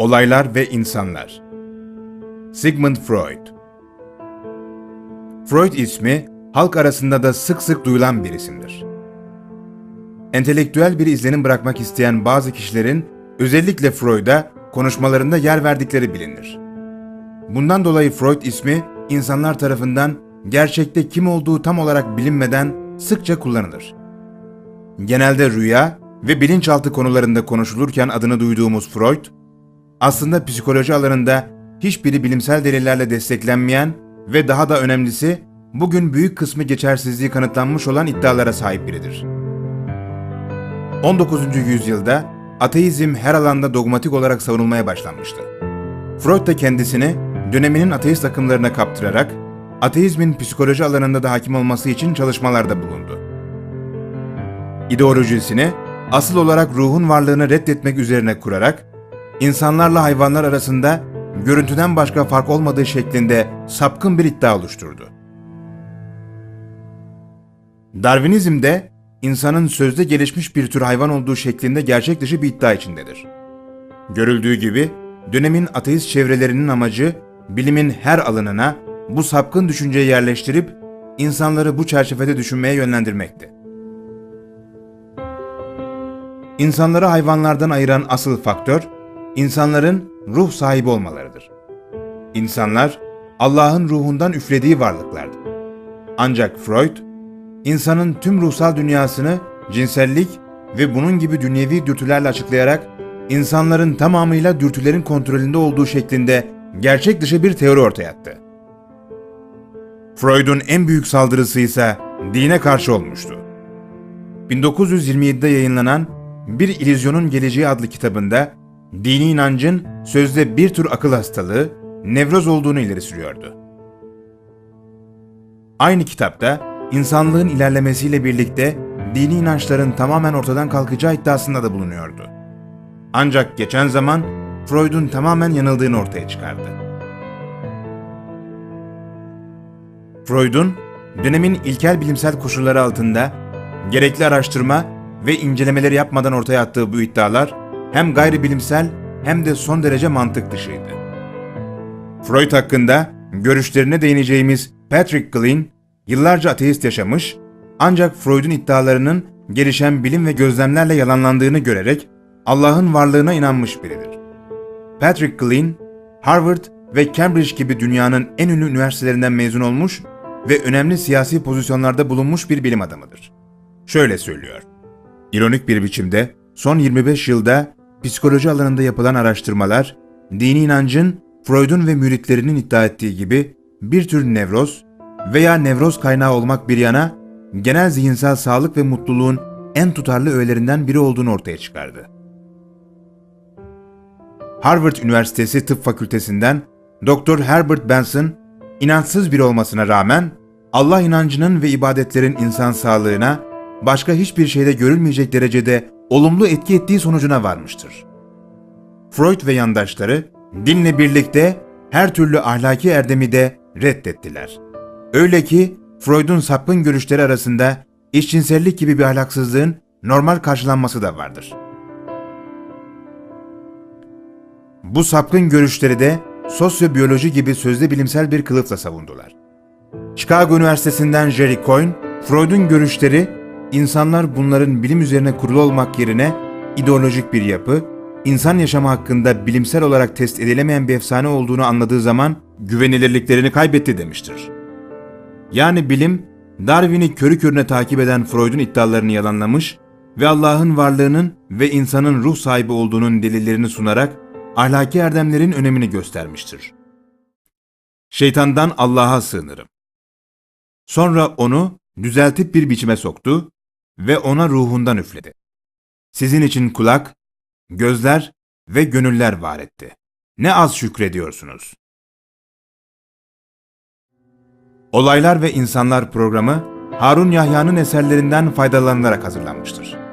Olaylar ve İnsanlar Sigmund Freud Freud ismi halk arasında da sık sık duyulan bir isimdir. Entelektüel bir izlenim bırakmak isteyen bazı kişilerin özellikle Freud'a konuşmalarında yer verdikleri bilinir. Bundan dolayı Freud ismi insanlar tarafından gerçekte kim olduğu tam olarak bilinmeden sıkça kullanılır. Genelde rüya ve bilinçaltı konularında konuşulurken adını duyduğumuz Freud, aslında psikoloji alanında hiçbiri bilimsel delillerle desteklenmeyen ve daha da önemlisi bugün büyük kısmı geçersizliği kanıtlanmış olan iddialara sahip biridir. 19. yüzyılda ateizm her alanda dogmatik olarak savunulmaya başlanmıştı. Freud da kendisini döneminin ateist akımlarına kaptırarak ateizmin psikoloji alanında da hakim olması için çalışmalarda bulundu. İdeolojisini asıl olarak ruhun varlığını reddetmek üzerine kurarak insanlarla hayvanlar arasında görüntüden başka fark olmadığı şeklinde sapkın bir iddia oluşturdu. Darwinizm de insanın sözde gelişmiş bir tür hayvan olduğu şeklinde gerçek dışı bir iddia içindedir. Görüldüğü gibi dönemin ateist çevrelerinin amacı bilimin her alanına bu sapkın düşünceyi yerleştirip insanları bu çerçevede düşünmeye yönlendirmekti. İnsanları hayvanlardan ayıran asıl faktör, insanların ruh sahibi olmalarıdır. İnsanlar, Allah'ın ruhundan üflediği varlıklardır. Ancak Freud, insanın tüm ruhsal dünyasını cinsellik ve bunun gibi dünyevi dürtülerle açıklayarak insanların tamamıyla dürtülerin kontrolünde olduğu şeklinde gerçek dışı bir teori ortaya attı. Freud'un en büyük saldırısı ise dine karşı olmuştu. 1927'de yayınlanan Bir İllüzyonun Geleceği adlı kitabında dini inancın sözde bir tür akıl hastalığı, nevroz olduğunu ileri sürüyordu. Aynı kitapta insanlığın ilerlemesiyle birlikte dini inançların tamamen ortadan kalkacağı iddiasında da bulunuyordu. Ancak geçen zaman Freud'un tamamen yanıldığını ortaya çıkardı. Freud'un dönemin ilkel bilimsel koşulları altında gerekli araştırma ve incelemeleri yapmadan ortaya attığı bu iddialar hem gayri bilimsel hem de son derece mantık dışıydı. Freud hakkında görüşlerine değineceğimiz Patrick Klein yıllarca ateist yaşamış ancak Freud'un iddialarının gelişen bilim ve gözlemlerle yalanlandığını görerek Allah'ın varlığına inanmış biridir. Patrick Klein, Harvard ve Cambridge gibi dünyanın en ünlü üniversitelerinden mezun olmuş ve önemli siyasi pozisyonlarda bulunmuş bir bilim adamıdır. Şöyle söylüyor. İronik bir biçimde son 25 yılda psikoloji alanında yapılan araştırmalar, dini inancın Freud'un ve müritlerinin iddia ettiği gibi bir tür nevroz veya nevroz kaynağı olmak bir yana genel zihinsel sağlık ve mutluluğun en tutarlı öğelerinden biri olduğunu ortaya çıkardı. Harvard Üniversitesi Tıp Fakültesinden Dr. Herbert Benson, inançsız biri olmasına rağmen Allah inancının ve ibadetlerin insan sağlığına başka hiçbir şeyde görülmeyecek derecede olumlu etki ettiği sonucuna varmıştır. Freud ve yandaşları dinle birlikte her türlü ahlaki erdemi de reddettiler. Öyle ki Freud'un sapkın görüşleri arasında eşcinsellik gibi bir ahlaksızlığın normal karşılanması da vardır. Bu sapkın görüşleri de sosyobiyoloji gibi sözde bilimsel bir kılıfla savundular. Chicago Üniversitesi'nden Jerry Coyne, Freud'un görüşleri insanlar bunların bilim üzerine kurulu olmak yerine ideolojik bir yapı, insan yaşamı hakkında bilimsel olarak test edilemeyen bir efsane olduğunu anladığı zaman güvenilirliklerini kaybetti demiştir. Yani bilim, Darwin'i körü körüne takip eden Freud'un iddialarını yalanlamış ve Allah'ın varlığının ve insanın ruh sahibi olduğunun delillerini sunarak ahlaki erdemlerin önemini göstermiştir. Şeytandan Allah'a sığınırım. Sonra onu düzeltip bir biçime soktu ve ona ruhundan üfledi. Sizin için kulak, gözler ve gönüller var etti. Ne az şükrediyorsunuz. Olaylar ve İnsanlar programı Harun Yahya'nın eserlerinden faydalanarak hazırlanmıştır.